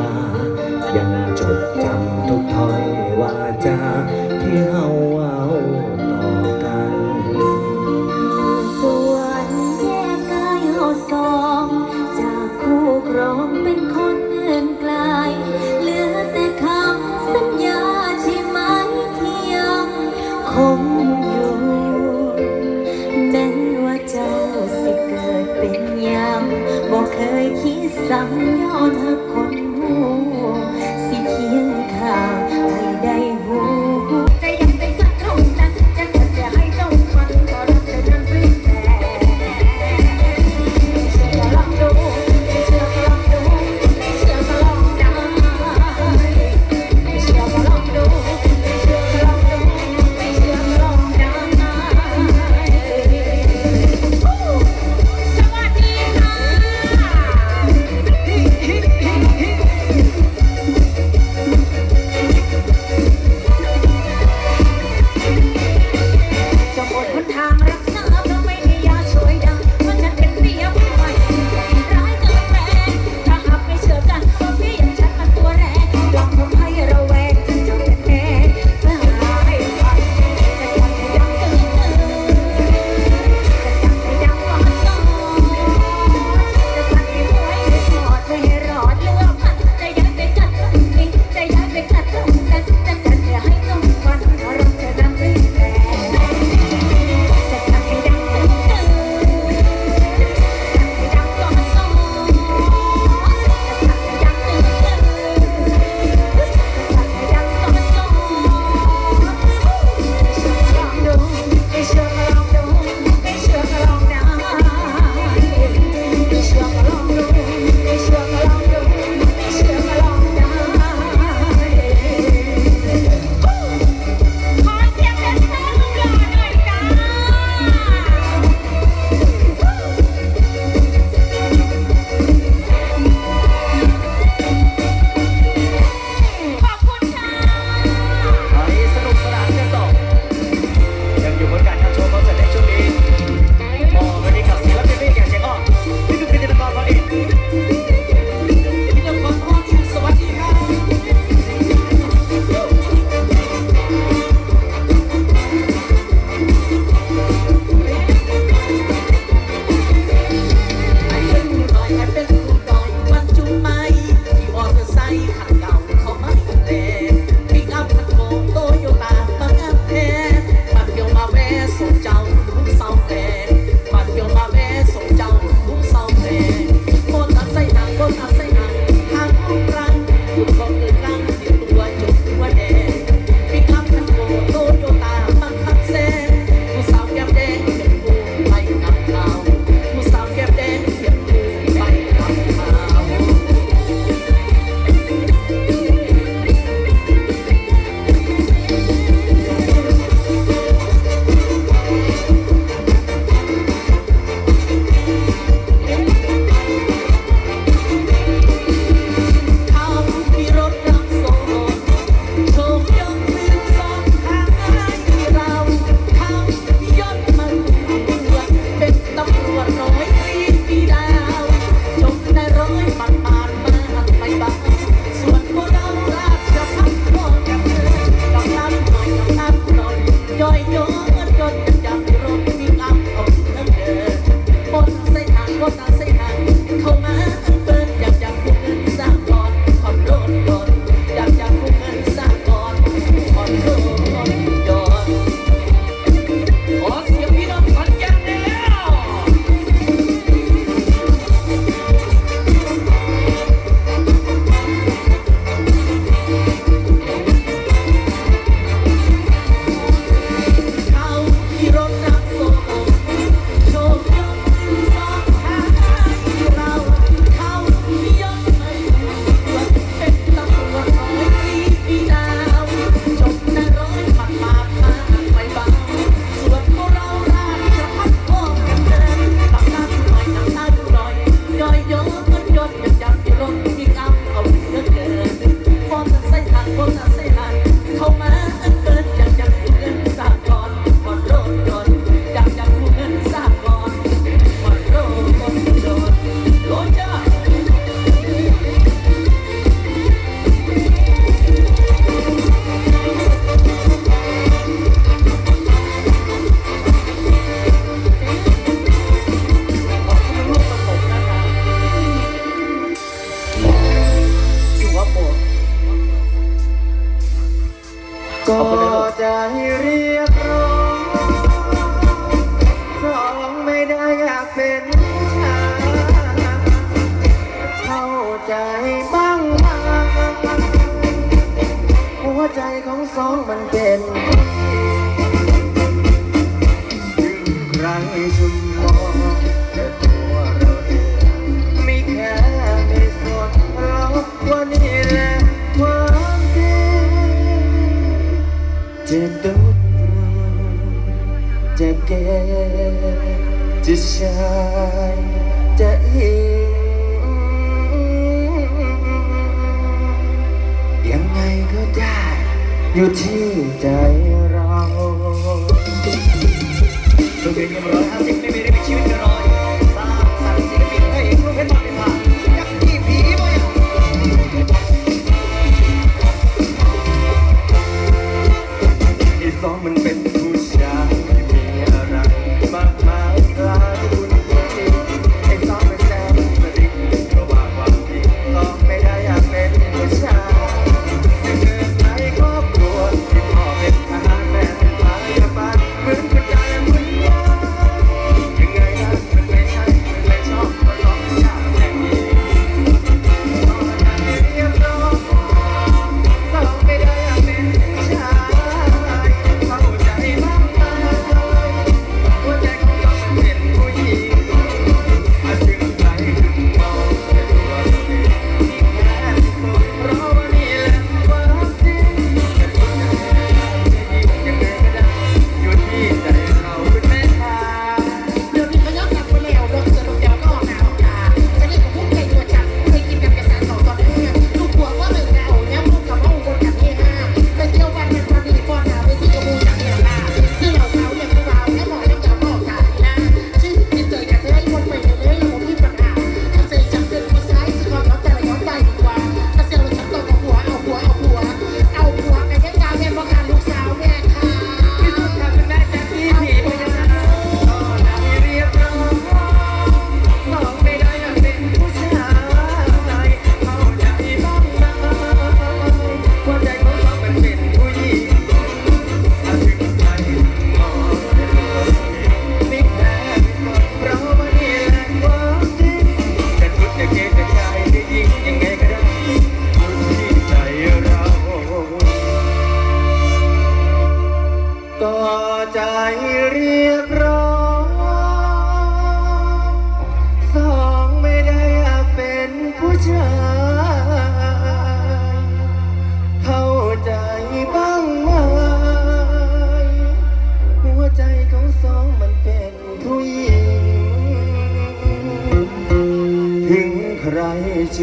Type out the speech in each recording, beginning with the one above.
ลา ยังจดจำทุกถ้อยวาจาที่เฮา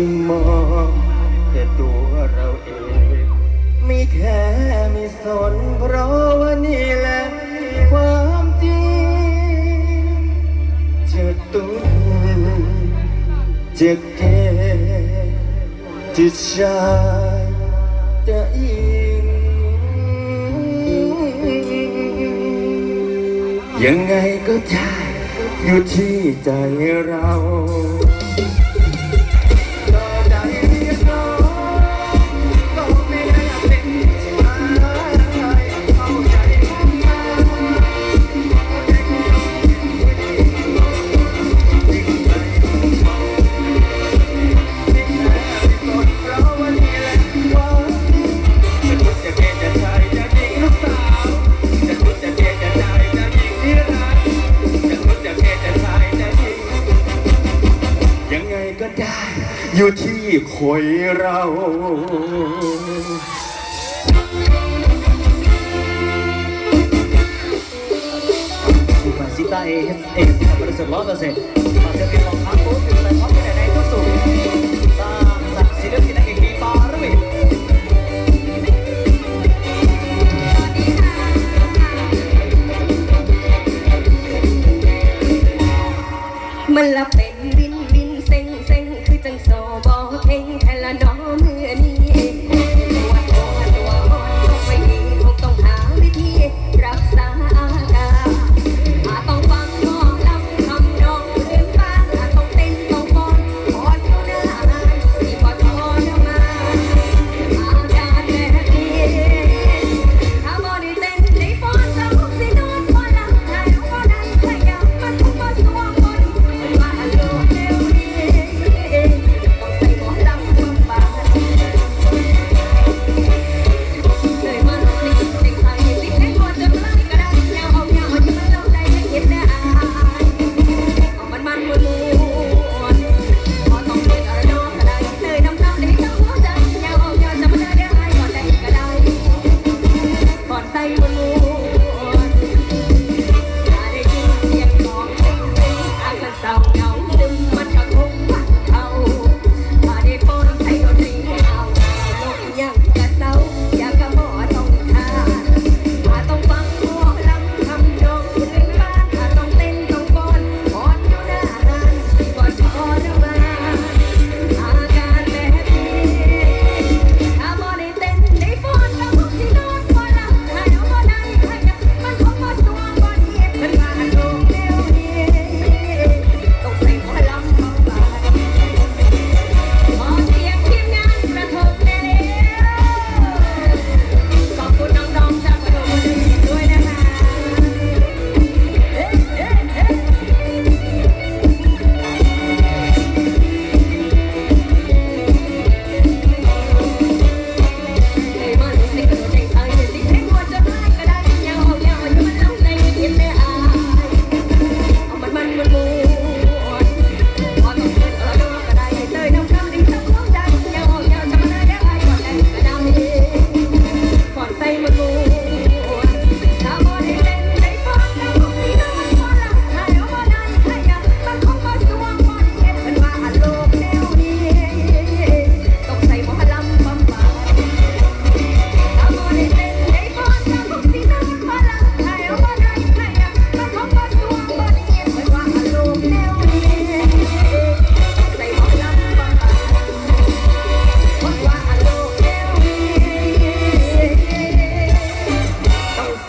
ึงมองแต่ตัวเราเอง ไม่แค่ไม่สนเพราะว่านี่แหละความจริงจะตุ้งจะเกจะชายจะอิงยังไงก็ใช่อยู่ที่ใจเรา ยังไงก็ได้ อยู่ที่คอยเราสุภาษิตาเอเอฟเอสิบริสุทธิ์ล้อเกษตรมาจะเป็นของทั้งคู่ถึงแต่พร้อมกันในทุกสุขสร้างสรรค์ศิลปินนเอกดีปารุ่ยมันละเป็น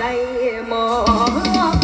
ใส่หมอ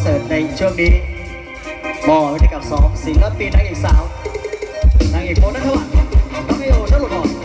เสิร์ตในช่วงนี้มอบให้กับสองศิลปินนักเอกสาวนางเอกโมนัทวัฒน์น้องเอโอนัทหลุดอ่อน